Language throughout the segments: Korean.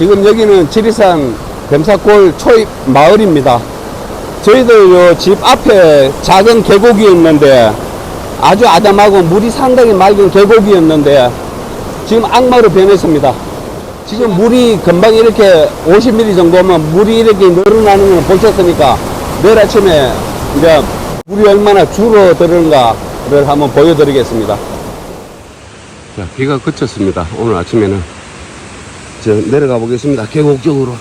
지금 여기는 지리산 뱀사골 초입 마을입니다. 저희들 요집 앞에 작은 계곡이었는데 아주 아담하고 물이 상당히 맑은 계곡이었는데 지금 악마로 변했습니다. 지금 물이 금방 이렇게 50mm 정도면 물이 이렇게 늘어나는 걸 보셨으니까 내일 아침에 이제 물이 얼마나 줄어드는가를 한번 보여드리겠습니다. 자, 비가 그쳤습니다. 오늘 아침에는 저 내려가 보겠습니다. 계곡 쪽으로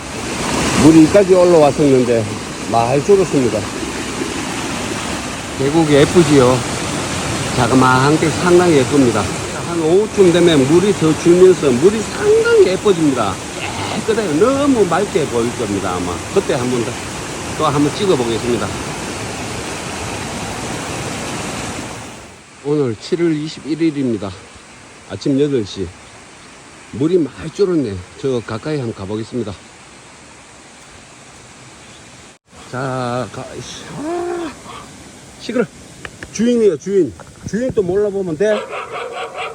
물이 여기까지 올라왔었는데 많이 줄었습니다. 계곡이 예쁘지요. 자그마한 게 상당히 예쁩니다. 한 오후쯤 되면 물이 더 줄면서 물이 상당히 예뻐집니다. 깨끗해요. 너무 맑게 보일 겁니다. 아마 그때 한 번 더, 또 한번 찍어 보겠습니다. 오늘 7월 21일입니다. 아침 8시. 물이 많이 줄었네. 저 가까이 한번 가보겠습니다. 자, 가, 씨, 아, 시끄러. 주인이에요, 주인. 주인 또 몰라보면 돼.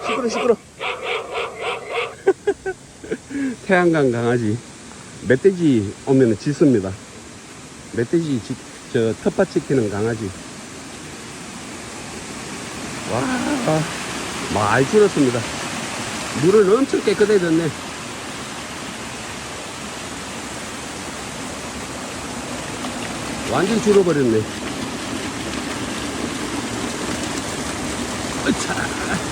시끄러, 시끄러. 태양강 강아지. 멧돼지 오면 짖습니다. 멧돼지, 지, 저, 텃밭 지키는 강아지. 와, 많이 줄었습니다. 물은 엄청 깨끗해졌네. 완전 줄어버렸네. 으차.